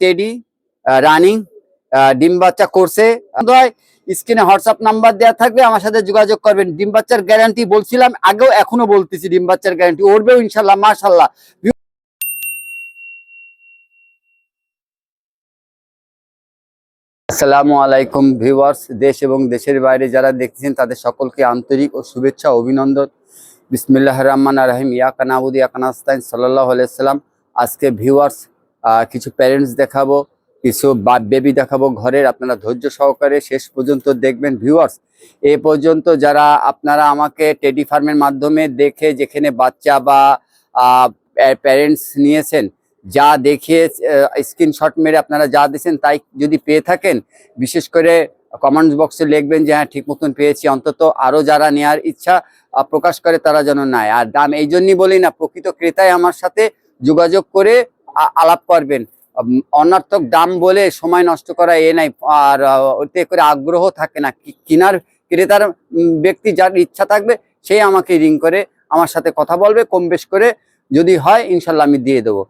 Teddy running ডিম বাচ্চা করছে। স্ক্রিনে হোয়াটসঅ্যাপ নাম্বার দেওয়া থাকবে, আমার সাথে যোগাযোগ করবেন। ডিম বাচ্চার গ্যারান্টি বলছিলাম, আগেও এখনও বলতেছি ডিম বাচ্চার গ্যারান্টি ওরবেও ইনশাল্লাহ, মাশাল্লাহ। আসসালামু আলাইকুম ভিউয়ার্স দেশ এবং দেশের বাইরে যারা দেখছেন, তাদের সকলকে আন্তরিক ও শুভেচ্ছা, অভিনন্দন। বিসমিল্লাহ রহমান রাহিম। ইয়াকা নাবুদি ইয়াকানাস্তাইন সাল্লাহ আলাইসাল্লাম আজকে ভিউয়ার্স কিছু প্যারেন্টস দেখাবো, কিছু বেবি দেখাবো ঘরের। আপনারা ধৈর্য সহকারে শেষ পর্যন্ত দেখবেন ভিউয়ার্স এ পর্যন্ত যারা আপনারা আমাকে টেডি ফার্মের মাধ্যমে দেখে, যেখানে বাচ্চা বা প্যারেন্টস নিয়েছেন, যা দেখিয়ে স্ক্রিনশট মেরে আপনারা যা দিয়েছেন তাই যদি পেয়ে থাকেন, বিশেষ করে কমেন্টস বক্সে লিখবেন যে হ্যাঁ ঠিক মতন পেয়েছি। অন্তত আরও যারা নেওয়ার ইচ্ছা প্রকাশ করে তারা যেন নেয়। আর দাম এই জন্যই বলি না, প্রকৃত ক্রেতাই আমার সাথে যোগাযোগ করে আলাপ করবেন। অনর্থক দাম বলে সময় নষ্ট করা এ নাই, আর ওতে করে আগ্রহ থাকে না। কেনার, ক্রেতার ব্যক্তি যার ইচ্ছা থাকবে সেই আমাকে রিং করে, আমার সাথে কথা বলবে, কম বেশ করে। যদি হয়, ইনশাল্লাহ আমি দিয়ে দেবো।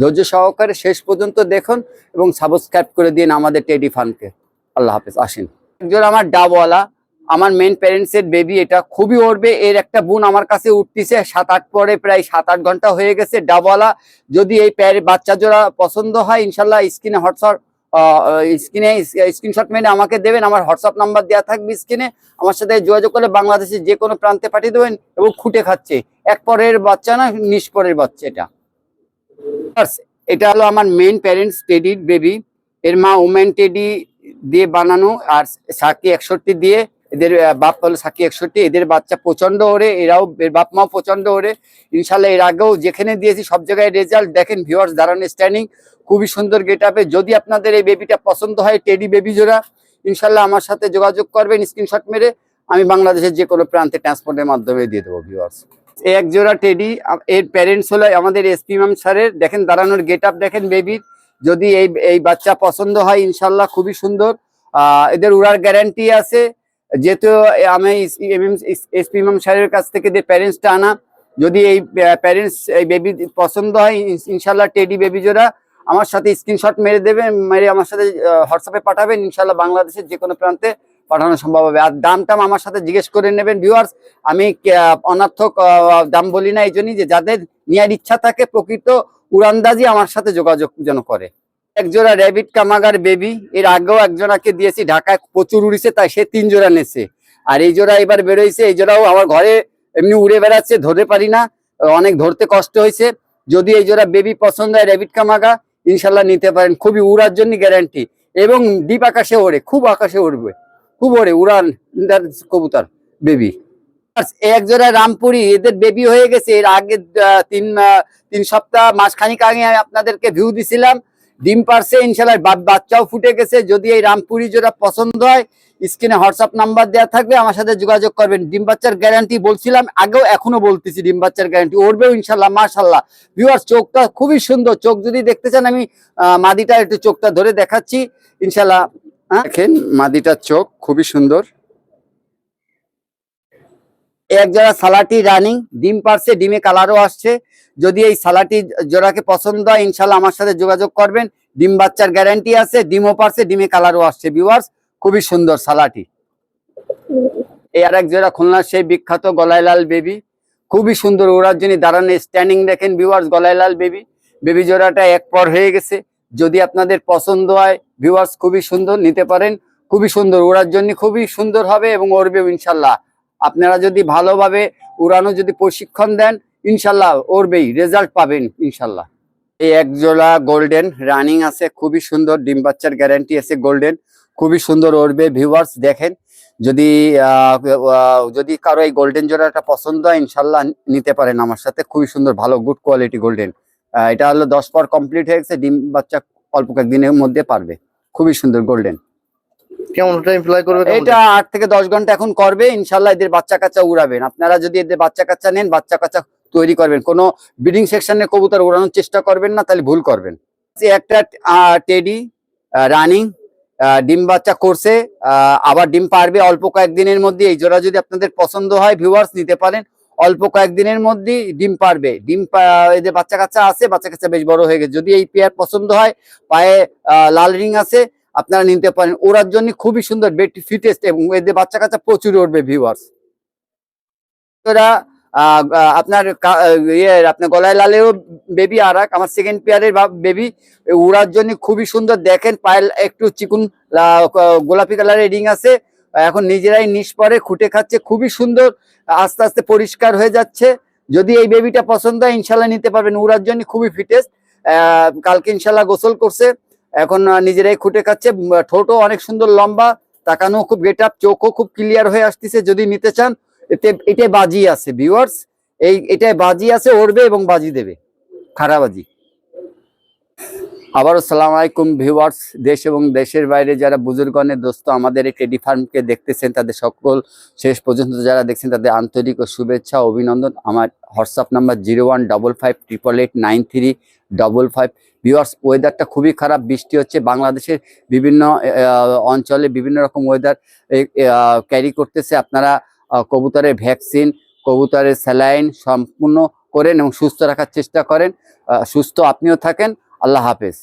ধৈর্য সহকারে শেষ পর্যন্ত দেখুন এবং সাবস্ক্রাইব করে দিন আমাদের টেডি ফানকে আল্লাহ হাফেজ। আসেন। একজন আমার ডাবওয়ালা আমার মেন প্যারেন্টস এর বেবি এটা খুবই উড়বে এর একটা বোন আমার কাছে উঠতেছে সাত আট পরে প্রায় সাত আট ঘণ্টা হয়ে গেছে। ডাবওয়ালা, যদি এই প্যারে বাচ্চা জোড়া পছন্দ হয়, ইনশাল্লাহ স্ক্রিনে হোয়াটসঅ্যাপ স্ক্রিনে স্ক্রিনশট মেনে আমাকে দেবেন। আমার হোয়াটসঅ্যাপ নাম্বার দেওয়া থাকবে স্ক্রিনে। আমার সাথে যোগাযোগ করলে বাংলাদেশের যে কোনো প্রান্তে পাঠিয়ে দেবেন এবং খুঁটে খাচ্ছে। এক পরের বাচ্চা না নিষ্পরের বাচ্চা এটা। এটা হলো আমার মেইন প্যারেন্টস টেডির বেবি এর মা ওমেন টেডি দিয়ে বানানো, আর সাকি একষট্টি দিয়ে এদের বাপ হলো সাকি একষট্টি, এদের বাচ্চা প্রচণ্ড ওরে, এরাও এর বাপ মাও প্রচণ্ড ওরে। ইনশাল্লাহ এর আগেও যেখানে দিয়েছি, সব জায়গায় রেজাল্ট দেখেন ভিউয়ার্স দাঁড়ানো স্ট্যান্ডিং খুবই সুন্দর গেট আপে যদি আপনাদের এই বেবিটা পছন্দ হয় টেডি বেবি জোড়া, ইনশাল্লাহ আমার সাথে যোগাযোগ করবেন স্ক্রিনশট মেরে আমি বাংলাদেশের যে কোনো প্রান্তে ট্রান্সপোর্টের মাধ্যমে দিয়ে দেবো ভিউয়ার্স এক জোড়া টেডি এর প্যারেন্টস হলো আমাদের এসপি ম্যাম স্যারের দেখেন দাঁড়ানোর গেট আপ দেখেন বেবির যদি এই এই বাচ্চা পছন্দ হয়, ইনশাল্লাহ খুবই সুন্দর। এদের উড়ার গ্যারান্টি আছে। যেহেতু আমি এসপি ম্যাম স্যারের কাছ থেকে যে প্যারেন্টসটা আনা, যদি এই প্যারেন্টস এই বেবি পছন্দ হয় ইনশাল্লাহ টেডি বেবি জোড়া আমার সাথে স্ক্রিনশট মেরে দেবে, মেরে আমার সাথে হোয়াটসঅ্যাপে পাঠাবেন, ইনশাল্লাহ বাংলাদেশের যে কোনো প্রান্তে পাঠানো সম্ভব হবে। আর দাম টাম আমার সাথে জিজ্ঞেস করে নেবেন ভিউয়ার্স আমি অনার্থক দাম বলি না, এই জন্যই যে যাদের নেওয়ার ইচ্ছা থাকে, প্রকৃত উড়ান্দাজি আমার সাথে যোগাযোগ যেন করে। একজোড়া র্যাবিট কামাগার বেবি, এর আগেও একজনাকে দিয়েছি, ঢাকায় প্রচুর উড়িছে, তাই সে তিন জোড়া নেছে। আর এই জোড়া এবার বেরোইছে, এই জোড়াও আমার ঘরে এমনি উড়ে বেড়াচ্ছে ধরে পারি না, অনেক ধরতে কষ্ট হয়েছে। যদি এই জোড়া বেবি পছন্দ হয় র্যাবিট কামাগা, ইনশাল্লাহ নিতে পারেন, খুবই উড়ার জন্য গ্যারান্টি। এবং ডিপ আকাশে ওড়ে, খুব আকাশে উড়বে, খুব ওড়ে, উড়ান কবুতর, বেবি। এক জোড়া রামপুরি, এদের বেবি হয়ে গেছে, এর আগে তিন তিন সপ্তাহ, মাসখানিক আগে আমি আপনাদেরকে ভিউ দিছিলাম ডিম পারছে ইনশাল্লাহ বাচ্চাও ফুটে গেছে। যদি এই রামপুরি জোড়া পছন্দ হয় স্ক্রিনে হোয়াটসঅ্যাপ নাম্বার দেওয়া থাকবে আমার সাথে যোগাযোগ করবেন। ডিম বাচ্চার গ্যারান্টি বলছিলাম আগেও এখনও বলতেছি ডিম বাচ্চার গ্যারান্টি উঠবেও ইনশাল্লাহ মাশাল্লাহ। ভিউয়ার চোখটা খুবই সুন্দর। চোখ যদি দেখতে চান আমি মাদিটা একটু চোখটা ধরে দেখাচ্ছি। ইনশাল্লাহ হ্যাঁ, দেখেন মাদিটার চোখ খুবই সুন্দর। এক জোড়া সালাটি রানিং ডিম পারছে ডিমে কালারও আসছে। যদি এই সালাটি জোড়াকে পছন্দ হয়, ইনশাল্লাহ আমার সাথে যোগাযোগ করবেন। ডিম বাচ্চার গ্যারান্টি আছে, ডিমও পারছে, ডিমে কালারও আসছে ভিউয়ার্স খুবই সুন্দর সালাটি। এই আর এক জোড়া খুলনার সেই বিখ্যাত গলাইলাল বেবি। খুবই সুন্দর ওড়ার জন্য দাঁড়ানো স্ট্যান্ডিং দেখেন ভিউয়ার্স গলাইলাল বেবি। বেবি জোড়াটা এক পর হয়ে গেছে। যদি আপনাদের পছন্দ হয় ভিউয়ার্স খুবই সুন্দর নিতে পারেন। খুবই সুন্দর ওড়ার জন্য খুবই সুন্দর হবে এবং উড়বেও ইনশাল্লাহ। আপনারা যদি ভালোভাবে উড়ানো যদি প্রশিক্ষণ দেন ইনশাল্লাহ উড়বেই রেজাল্ট পাবেন ইনশাল্লাহ। এই এক জোড়া গোল্ডেন রানিং আছে খুবই সুন্দর ডিম বাচ্চার গ্যারান্টি আছে গোল্ডেন খুবই সুন্দর উড়বে ভিউয়ার্স দেখেন। যদি যদি কারও এই গোল্ডেন জোড়াটা পছন্দ হয় ইনশাল্লাহ নিতে পারেন আমার সাথে খুবই সুন্দর ভালো গুড কোয়ালিটি গোল্ডেন এটা হলো দশ পর কমপ্লিট হয়ে গেছে ডিম বাচ্চা অল্প কয়েকদিনের মধ্যে পারবে খুবই সুন্দর গোল্ডেন কেমন টাইম ফ্লাই করবে এটা আট থেকে দশ ঘণ্টা এখন করবে ইনশাল্লাহ এদের বাচ্চা কাচ্চা উড়াবেন। আপনারা যদি এদের বাচ্চা কাচ্চা নেন বাচ্চা কাচ্চা তৈরি করবেন। কোনো ব্রিডিং সেকশনে কবুতর উড়ানোর চেষ্টা করবেন না, তাহলে ভুল করবেন। যে একটা টেডি রানিং ডিম বাচ্চা করছে আবার ডিম পারবে অল্প কয়েকদিনের মধ্যে। এই জোড়া যদি আপনাদের পছন্দ হয় ভিউয়ার্স নিতে পারেন। অল্প কয়েকদিনের মধ্যেই ডিম পারবে। ডিম এদের বাচ্চা কাচ্চা আছে, বাচ্চা কাচ্চা বেশ বড় হয়ে গেছে। যদি এই পেয়ার পছন্দ হয়, পায়ে লাল রিং আছে, আপনারা নিতে পারেন। ওরার জন্য খুবই সুন্দর বেটি ফিটেস্ট এবং এদের বাচ্চা কাচ্চা প্রচুর উঠবে ভিউয়ার্স ওরা আপনার ইয়ে আপনার গলায় লালেও বেবি আর এক আমার সেকেন্ড পেয়ারের বেবি উড়ার জন্য খুবই সুন্দর। দেখেন পায়েল একটু চিকুন গোলাপি কালারের রিং আছে। এখন নিজেরাই নিশ পরে, খুঁটে খাচ্ছে, খুবই সুন্দর, আস্তে আস্তে পরিষ্কার হয়ে যাচ্ছে। যদি এই বেবিটা পছন্দ হয় ইনশাল্লাহ নিতে পারবেন। উড়ার জন্য খুবই ফিটেস্ট কালকে ইনশাল্লাহ গোসল করছে। এখন নিজেরাই খুঁটে খাচ্ছে। ঠোঁটও অনেক সুন্দর লম্বা তাকানো খুব গেট আপ চোখও খুব ক্লিয়ার হয়ে আসতেছে। যদি নিতে চান এতে এটাই বাজি আছে ভিউয়ার্স এই এটাই বাজি আছে উড়বে এবং বাজি দেবে। খারাবাজি আবারও সালাম আলাইকুম ভিউয়ার্স দেশ এবং দেশের বাইরে যারা বুজুর্গণের দোস্ত আমাদের এই টেডি ফার্মকে দেখতেছেন, তাদের সকল শেষ পর্যন্ত যারা দেখছেন, তাদের আন্তরিক ও শুভেচ্ছা অভিনন্দন। আমার WhatsApp number zero one double five triple eight nine three double five. Viewers ওয়েদারটা খুবই খারাপ, বৃষ্টি হচ্ছে। বাংলাদেশের বিভিন্ন অঞ্চলে বিভিন্ন রকম ওয়েদার ক্যারি করতেছে। আপনারা কবুতরের ভ্যাকসিন, কবুতরের স্যালাইন সম্পূর্ণ করেন এবং সুস্থ রাখার চেষ্টা করেন। সুস্থ আপনিও থাকেন। আল্লাহ হাফেজ।